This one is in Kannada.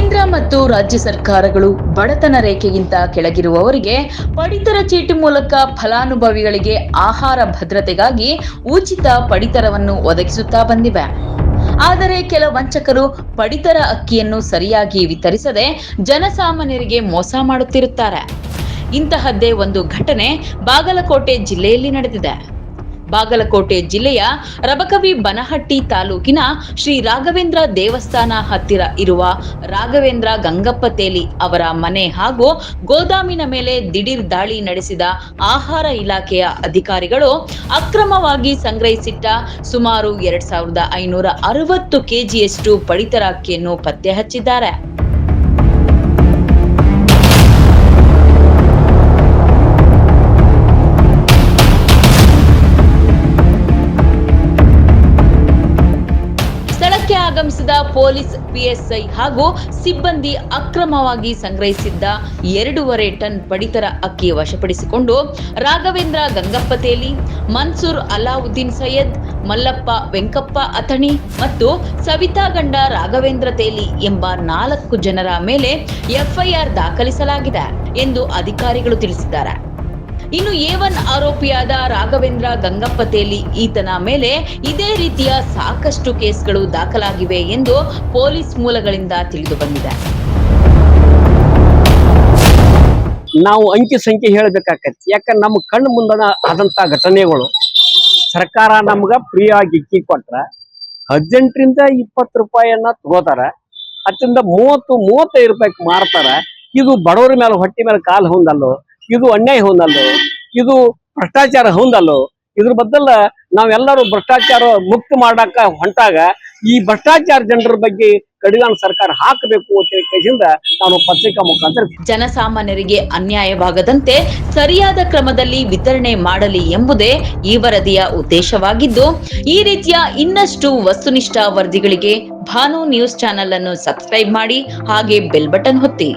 ಕೇಂದ್ರ ಮತ್ತು ರಾಜ್ಯ ಸರ್ಕಾರಗಳು ಬಡತನ ರೇಖೆಗಿಂತ ಕೆಳಗಿರುವವರಿಗೆ ಪಡಿತರ ಚೀಟಿ ಮೂಲಕ ಫಲಾನುಭವಿಗಳಿಗೆ ಆಹಾರ ಭದ್ರತೆಗಾಗಿ ಉಚಿತ ಪಡಿತರವನ್ನು ಒದಗಿಸುತ್ತಾ ಬಂದಿವೆ. ಆದರೆ ಕೆಲ ವಂಚಕರು ಪಡಿತರ ಅಕ್ಕಿಯನ್ನು ಸರಿಯಾಗಿ ವಿತರಿಸದೆ ಜನಸಾಮಾನ್ಯರಿಗೆ ಮೋಸ ಮಾಡುತ್ತಿರುತ್ತಾರೆ. ಇಂತಹದ್ದೇ ಒಂದು ಘಟನೆ ಬಾಗಲಕೋಟೆ ಜಿಲ್ಲೆಯಲ್ಲಿ ನಡೆದಿದೆ. ಬಾಗಲಕೋಟೆ ಜಿಲ್ಲೆಯ ರಬಕವಿ ಬನಹಟ್ಟಿ ತಾಲೂಕಿನ ಶ್ರೀ ರಾಘವೇಂದ್ರ ದೇವಸ್ಥಾನ ಹತ್ತಿರ ಇರುವ ರಾಘವೇಂದ್ರ ಗಂಗಪ್ಪ ತೇಲಿ ಅವರ ಮನೆ ಹಾಗೂ ಗೋದಾಮಿನ ಮೇಲೆ ದಿಢೀರ್ ದಾಳಿ ನಡೆಸಿದ ಆಹಾರ ಇಲಾಖೆಯ ಅಧಿಕಾರಿಗಳು ಅಕ್ರಮವಾಗಿ ಸಂಗ್ರಹಿಸಿಟ್ಟ ಸುಮಾರು ಎರಡ್ ಸಾವಿರದ ಐನೂರ ಅರವತ್ತು ಕೆಜಿಯಷ್ಟು ಪಡಿತರ ಅಕ್ಕಿಯನ್ನು ಪತ್ತೆ ಹಚ್ಚಿದ್ದಾರೆ. ಆಗಮಿಸಿದ ಪೊಲೀಸ್ ಪಿಎಸ್ಐ ಹಾಗೂ ಸಿಬ್ಬಂದಿ ಅಕ್ರಮವಾಗಿ ಸಂಗ್ರಹಿಸಿದ್ದ ಎರಡೂವರೆ ಟನ್ ಪಡಿತರ ಅಕ್ಕಿ ವಶಪಡಿಸಿಕೊಂಡು ರಾಘವೇಂದ್ರ ಗಂಗಪ್ಪತೇಲಿ, ಮನ್ಸೂರ್ ಅಲಾವುದ್ದೀನ್ ಸೈಯದ್, ಮಲ್ಲಪ್ಪ ವೆಂಕಪ್ಪ ಅಥಣಿ ಮತ್ತು ಸವಿತಾ ಗಂಡ ರಾಘವೇಂದ್ರ ತೇಲಿ ಎಂಬ ನಾಲ್ಕು ಜನರ ಮೇಲೆ ಎಫ್ಐಆರ್ ದಾಖಲಿಸಲಾಗಿದೆ ಎಂದು ಅಧಿಕಾರಿಗಳು ತಿಳಿಸಿದ್ದಾರೆ. ಇನ್ನು ಎ ಒನ್ ಆರೋಪಿಯಾದ ರಾಘವೇಂದ್ರ ಗಂಗಪ್ಪತೇಲಿ ಈತನ ಮೇಲೆ ಇದೇ ರೀತಿಯ ಸಾಕಷ್ಟು ಕೇಸ್ಗಳು ದಾಖಲಾಗಿವೆ ಎಂದು ಪೊಲೀಸ್ ಮೂಲಗಳಿಂದ ತಿಳಿದು ಬಂದಿದೆ. ನಾವು ಅಂಕಿ ಸಂಖ್ಯೆ ಹೇಳಬೇಕಾಗತ್ತೆ. ಯಾಕಂದ್ರೆ ನಮ್ಮ ಕಣ್ಣು ಮುಂದನ ಆದಂತ ಘಟನೆಗಳು, ಸರ್ಕಾರ ನಮ್ಗ ಫ್ರೀ ಆಗಿ ಇಕ್ಕಿ ಕೊಟ್ರ ಹದಿನೆಂಟರಿಂದ ಇಪ್ಪತ್ತು ರೂಪಾಯಿಯನ್ನ ತಗೋತಾರ ಅದರಿಂದ ಮೂವತ್ತು, ಮೂವತ್ತೈದು ರೂಪಾಯಿಗೆ ಮಾರ್ತಾರ. ಇದು ಬಡವರ ಮೇಲೆ ಹೊಟ್ಟೆ ಮೇಲೆ ಕಾಲು ಹೊಂದಲ್ಲೋ ಇದು ಅನ್ಯಾಯ ಹೊಂದಲ್ಲೋ, ಇದು ಭ್ರಷ್ಟಾಚಾರ ಹೊಂದಲ್ಲೋ. ಇದ್ರ ಬದಲ ನಾವೆಲ್ಲರೂ ಭ್ರಷ್ಟಾಚಾರ ಮುಕ್ತ ಮಾಡಾಕ ಹೊಂಟಾಗ ಈ ಭ್ರಷ್ಟಾಚಾರ ಜನರ ಬಗ್ಗೆ ಕಡಿವಾಣ ಸರ್ಕಾರ ಹಾಕಬೇಕು ಅಂತ ಹೇಳಿದ ನಾನು ಪತ್ರಿಕಾ ಮುಖಾಂತರ ಜನಸಾಮಾನ್ಯರಿಗೆ ಅನ್ಯಾಯವಾಗದಂತೆ ಸರಿಯಾದ ಕ್ರಮದಲ್ಲಿ ವಿತರಣೆ ಮಾಡಲಿ ಎಂಬುದೇ ಈ ವರದಿಯ ಉದ್ದೇಶವಾಗಿದ್ದು, ಈ ರೀತಿಯ ಇನ್ನಷ್ಟು ವಸ್ತುನಿಷ್ಠ ವರದಿಗಳಿಗೆ ಭಾನು ನ್ಯೂಸ್ ಚಾನೆಲ್ ಅನ್ನು ಸಬ್ಸ್ಕ್ರೈಬ್ ಮಾಡಿ, ಹಾಗೆ ಬೆಲ್ ಬಟನ್ ಒತ್ತಿ.